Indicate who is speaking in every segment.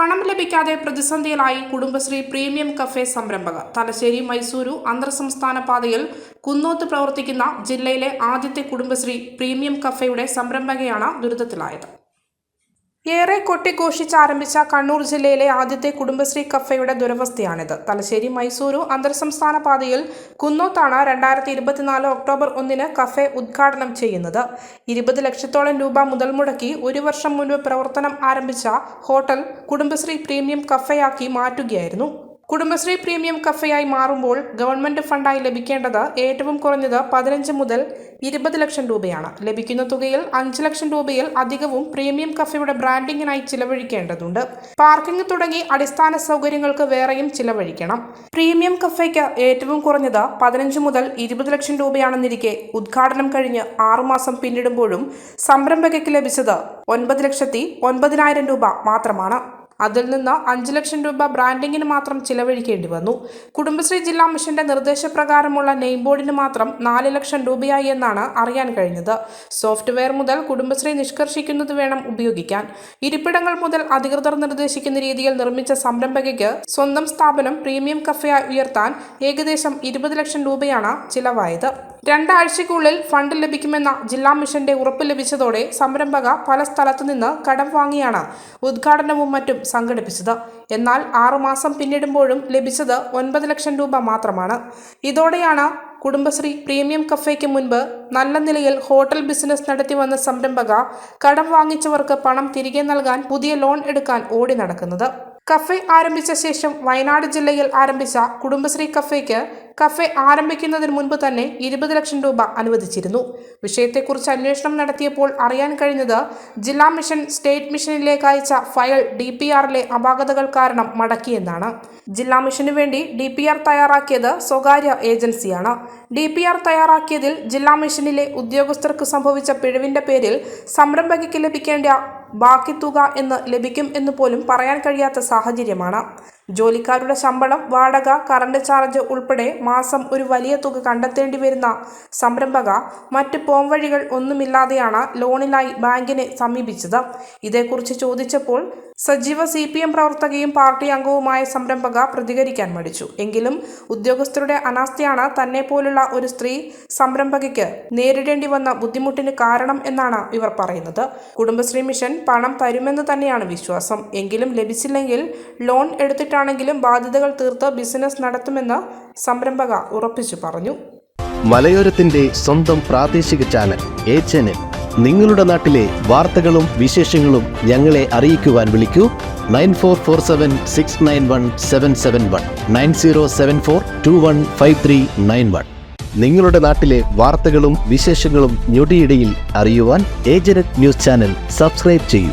Speaker 1: പണം ലഭിക്കാതെ പ്രതിസന്ധിയിലായി Kudumbashree premium cafe സംരംഭകർ തലശ്ശേരി മൈസൂരു അന്തർ സംസ്ഥാന പാതയിൽ കുന്നോത്ത് പ്രവർത്തിക്കുന്ന ജില്ലയിലെ ആദ്യത്തെ കുടുംബശ്രീ പ്രീമിയം കഫേയുടെ സംരംഭകയാണ് ദുരിതത്തിലായത്. ഏറെ കൊട്ടിഘോഷിച്ച് ആരംഭിച്ച കണ്ണൂർ ജില്ലയിലെ ആദ്യത്തെ കുടുംബശ്രീ കഫയുടെ ദുരവസ്ഥയാണിത്. തലശ്ശേരി മൈസൂരു അന്തർ സംസ്ഥാന പാതയിൽ കുന്നോത്താണ് രണ്ടായിരത്തി ഇരുപത്തിനാല് ഒക്ടോബർ ഒന്നിന് കഫേ ഉദ്ഘാടനം ചെയ്യുന്നത്. ഇരുപത് ലക്ഷത്തോളം രൂപ മുതൽ മുടക്കി ഒരു വർഷം മുൻപ് പ്രവർത്തനം ആരംഭിച്ച ഹോട്ടൽ കുടുംബശ്രീ പ്രീമിയം കഫയാക്കി മാറ്റുകയായിരുന്നു. കുടുംബശ്രീ പ്രീമിയം കഫയായി മാറുമ്പോൾ ഗവൺമെന്റ് ഫണ്ടായി ലഭിക്കേണ്ടത് ഏറ്റവും കുറഞ്ഞത് പതിനഞ്ച് മുതൽ ഇരുപത് ലക്ഷം രൂപയാണ്. ലഭിക്കുന്ന തുകയിൽ അഞ്ച് ലക്ഷം രൂപയിൽ അധികവും പ്രീമിയം കഫയുടെ ബ്രാൻഡിങ്ങിനായി ചിലവഴിക്കേണ്ടതുണ്ട്. പാർക്കിംഗ് തുടങ്ങി അടിസ്ഥാന സൗകര്യങ്ങൾക്ക് വേറെയും ചിലവഴിക്കണം. പ്രീമിയം കഫയ്ക്ക് ഏറ്റവും കുറഞ്ഞത് പതിനഞ്ച് മുതൽ ഇരുപത് ലക്ഷം രൂപയാണെന്നിരിക്കെ ഉദ്ഘാടനം കഴിഞ്ഞ് ആറുമാസം പിന്നിടുമ്പോഴും സംരംഭകയ്ക്ക് ലഭിച്ചത് ഒൻപത് ലക്ഷത്തി ഒൻപതിനായിരം രൂപ മാത്രമാണ്. അതിൽ നിന്ന് അഞ്ച് ലക്ഷം രൂപ ബ്രാൻഡിങ്ങിന് മാത്രം ചിലവഴിക്കേണ്ടി വന്നു. കുടുംബശ്രീ ജില്ലാ മിഷന്റെ നിർദ്ദേശപ്രകാരമുള്ള നെയിം ബോർഡിന് മാത്രം നാല് ലക്ഷം രൂപയായി എന്നാണ് അറിയാൻ കഴിഞ്ഞത്. സോഫ്റ്റ്വെയർ മുതൽ കുടുംബശ്രീ നിഷ്കർഷിക്കുന്നത് വേണം ഉപയോഗിക്കാൻ. ഇരിപ്പിടങ്ങൾ മുതൽ അധികൃതർ നിർദ്ദേശിക്കുന്ന രീതിയിൽ നിർമ്മിച്ച സംരംഭകയ്ക്ക് സ്വന്തം സ്ഥാപനം പ്രീമിയം കഫയായി ഉയർത്താൻ ഏകദേശം ഇരുപത് ലക്ഷം രൂപയാണ് ചിലവായത്. രണ്ടാഴ്ചയ്ക്കുള്ളിൽ ഫണ്ട് ലഭിക്കുമെന്ന ജില്ലാ മിഷന്റെ ഉറപ്പ് ലഭിച്ചതോടെ സംരംഭക പല സ്ഥലത്തു നിന്ന് കടം വാങ്ങിയാണ് ഉദ്ഘാടനവും മറ്റും സംഘടിപ്പിച്ചത്. എന്നാൽ ആറുമാസം പിന്നിടുമ്പോഴും ലഭിച്ചത് ഒൻപത് ലക്ഷം രൂപ മാത്രമാണ്. ഇതോടെയാണ് കുടുംബശ്രീ പ്രീമിയം കഫേക്ക് മുൻപ് നല്ല നിലയിൽ ഹോട്ടൽ ബിസിനസ് നടത്തി വന്ന സംരംഭക കടം വാങ്ങിച്ചവർക്ക് പണം തിരികെ നൽകാൻ പുതിയ ലോൺ എടുക്കാൻ ഓടി നടക്കുന്നത്. കഫേ ആരംഭിച്ച ശേഷം വയനാട് ജില്ലയിൽ ആരംഭിച്ച കുടുംബശ്രീ കഫേക്ക് കഫേ ആരംഭിക്കുന്നതിന് മുൻപ് തന്നെ ഇരുപത് ലക്ഷം രൂപ അനുവദിച്ചിരുന്നു. വിഷയത്തെക്കുറിച്ച് അന്വേഷണം നടത്തിയപ്പോൾ അറിയാൻ കഴിഞ്ഞത് ജില്ലാ മിഷൻ സ്റ്റേറ്റ് മിഷനിലേക്ക് അയച്ച ഫയൽ ഡി പി ആറിലെ അപാകതകൾ കാരണം മടക്കിയെന്നാണ്. ജില്ലാ മിഷനു വേണ്ടി ഡി പി ആർ തയ്യാറാക്കിയത് സ്വകാര്യ ഏജൻസിയാണ്. ഡി പി ആർ തയ്യാറാക്കിയതിൽ ജില്ലാ മിഷനിലെ ഉദ്യോഗസ്ഥർക്ക് സംഭവിച്ച പിഴവിന്റെ പേരിൽ സംരംഭകയ്ക്ക് ലഭിക്കേണ്ട ബാക്കി തുക എന്ന് ലഭിക്കും എന്ന് പോലും പറയാൻ കഴിയാത്ത സാഹചര്യമാണ്. ജോലിക്കാരുടെ ശമ്പളം വാടക കറണ്ട് ചാർജ് ഉൾപ്പെടെ മാസം ഒരു വലിയ തുക കണ്ടെത്തേണ്ടി വരുന്ന സംരംഭക മറ്റ് പോംവഴികൾ ഒന്നുമില്ലാതെയാണ് ലോണിനായി ബാങ്കിനെ സമീപിച്ചത്. ഇതേക്കുറിച്ച് ചോദിച്ചപ്പോൾ സജീവ സി പി എം പ്രവർത്തകയും പാർട്ടി അംഗവുമായ സംരംഭക പ്രതികരിക്കാൻ മടിച്ചു. എങ്കിലും ഉദ്യോഗസ്ഥരുടെ അനാസ്ഥയാണ് തന്നെ പോലുള്ള ഒരു സ്ത്രീ സംരംഭകയ്ക്ക് നേരിടേണ്ടി വന്ന ബുദ്ധിമുട്ടിന് കാരണം എന്നാണ് ഇവർ പറയുന്നത്. കുടുംബശ്രീ മിഷൻ പണം തരുമെന്ന് തന്നെയാണ് വിശ്വാസം. എങ്കിലും ലഭിച്ചില്ലെങ്കിൽ ലോൺ എടുത്തിട്ടാണെങ്കിലും ബാധ്യതകൾ തീർത്ത് ബിസിനസ് നടത്തുമെന്ന് സംരംഭക ഉറപ്പിച്ചു പറഞ്ഞു.
Speaker 2: മലയോരത്തിന്റെ സ്വന്തം പ്രാദേശിക ചാനൽ എ ചാനൽ നിങ്ങളുടെ നാട്ടിലെ വാർത്തകളും വിശേഷങ്ങളും ഞങ്ങളെ അറിയിക്കുവാൻ വിളിക്കൂ. Nine four four seven six nine one seven seven one. Nine zero seven four two one five three nine one. നിങ്ങളുടെ നാട്ടിലെ വാർത്തകളും വിശേഷങ്ങളും ഞൊടിയിടയിൽ അറിയുവാൻ ഏജനറ്റ് ന്യൂസ് ചാനൽ സബ്സ്ക്രൈബ് ചെയ്യൂ.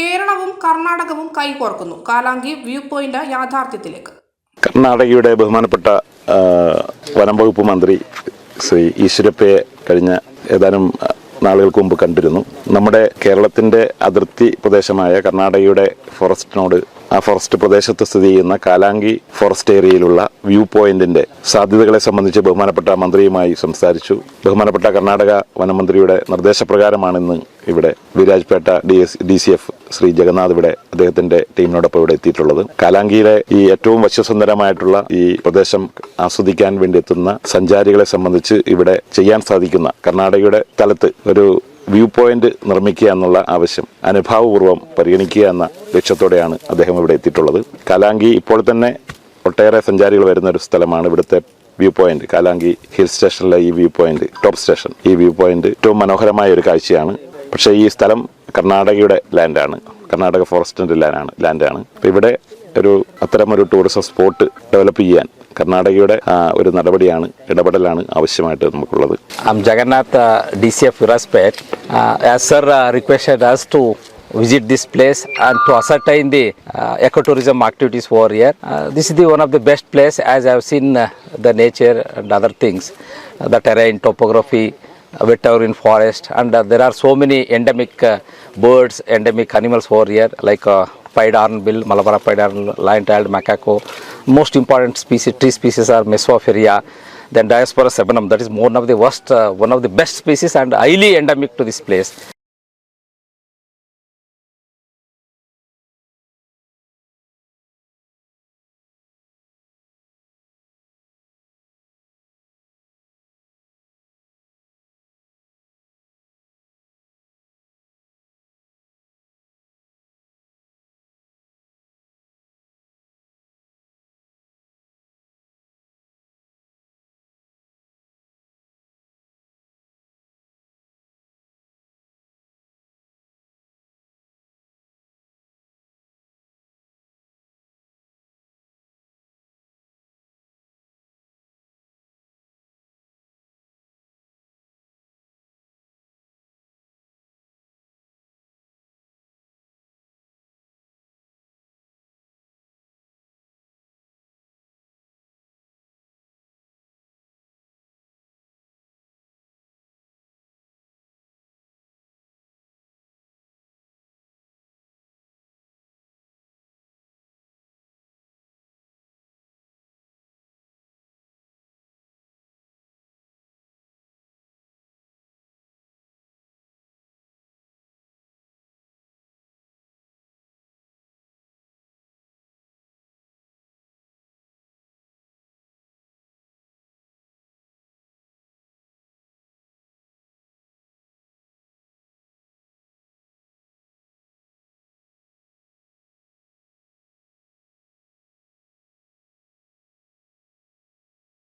Speaker 1: കേരളവും കർണാടകവും കൈകോർക്കുന്നു. Kalanki view point യാഥാർത്ഥ്യത്തിലേക്ക്.
Speaker 3: കർണാടകയുടെ ബഹുമാനപ്പെട്ട വനം വകുപ്പ് മന്ത്രി ശ്രീ ഈശ്വരപ്പയെ കഴിഞ്ഞ ഏതാനും നാളുകൾക്ക് മുമ്പ് കണ്ടിരുന്നു. നമ്മുടെ കേരളത്തിന്റെ അതിർത്തി പ്രദേശമായ കർണാടകയുടെ ഫോറസ്റ്റിനോട് ആ ഫോറസ്റ്റ് പ്രദേശത്ത് സ്ഥിതി ചെയ്യുന്ന കാലാങ്കി ഫോറസ്റ്റ് ഏരിയയിലുള്ള വ്യൂ പോയിന്റിന്റെ സാധ്യതകളെ സംബന്ധിച്ച് ബഹുമാനപ്പെട്ട മന്ത്രിയുമായി സംസാരിച്ചു. ബഹുമാനപ്പെട്ട കർണാടക വനമന്ത്രിയുടെ നിർദ്ദേശപ്രകാരമാണ് ഇന്ന് ഇവിടെ Virajpet D S D C F Shri Jagannath ഇവിടെ അദ്ദേഹത്തിന്റെ ടീമിനോടൊപ്പം ഇവിടെ എത്തിയിട്ടുള്ളത്. കാലാങ്കിയിലെ ഈ ഏറ്റവും വശ്യസുന്ദരമായിട്ടുള്ള ഈ പ്രദേശം ആസ്വദിക്കാൻ വേണ്ടി എത്തുന്ന സഞ്ചാരികളെ സംബന്ധിച്ച് ഇവിടെ ചെയ്യാൻ സാധിക്കുന്ന കർണാടകയുടെ തലത്ത് ഒരു വ്യൂ പോയിന്റ് നിർമ്മിക്കുക എന്നുള്ള ആവശ്യം അനുഭാവപൂർവം പരിഗണിക്കുക എന്ന ലക്ഷ്യത്തോടെയാണ് അദ്ദേഹം ഇവിടെ എത്തിയിട്ടുള്ളത്. കാലാങ്കി ഇപ്പോൾ തന്നെ ഒട്ടേറെ സഞ്ചാരികൾ വരുന്ന ഒരു സ്ഥലമാണ് ഇവിടുത്തെ വ്യൂ പോയിന്റ്. കാലാങ്കി ഹിൽ സ്റ്റേഷനിലെ ഈ വ്യൂ പോയിന്റ് ടോപ്പ് സ്റ്റേഷൻ. ഈ വ്യൂ പോയിന്റ് ഏറ്റവും മനോഹരമായ ഒരു കാഴ്ചയാണ്. പക്ഷേ ഈ സ്ഥലം കർണാടകയുടെ ലാൻഡാണ് കർണാടക ഫോറസ്റ്റിന്റെ ലാൻഡാണ് ലാൻഡാണ് അപ്പോൾ ഇവിടെ ഒരു അത്തരമൊരു ടൂറിസം സ്പോട്ട് ഡെവലപ്പ് ചെയ്യാൻ കർണാടകയുടെ ഒരു നടപടിയാണ് ഇടപെടലാണ് ആവശ്യമായിട്ട് നമുക്കുള്ളത്
Speaker 4: I'm Jagannath, uh, DCF F Uh, uh, visit this place and to ascertain the uh, ecotourism activities over here. Uh, this is the one of the best place as I have seen uh, the nature and other things, uh, the terrain, topography, uh, wet in forest, and uh, there are so many endemic uh, birds, endemic animals over here like uh, pied hornbill Malabar pied horn lion tailed macaque most important species tree species are Mesua ferrea then Diospyros ebenum that is one of the worst one of the best species and highly endemic to this place.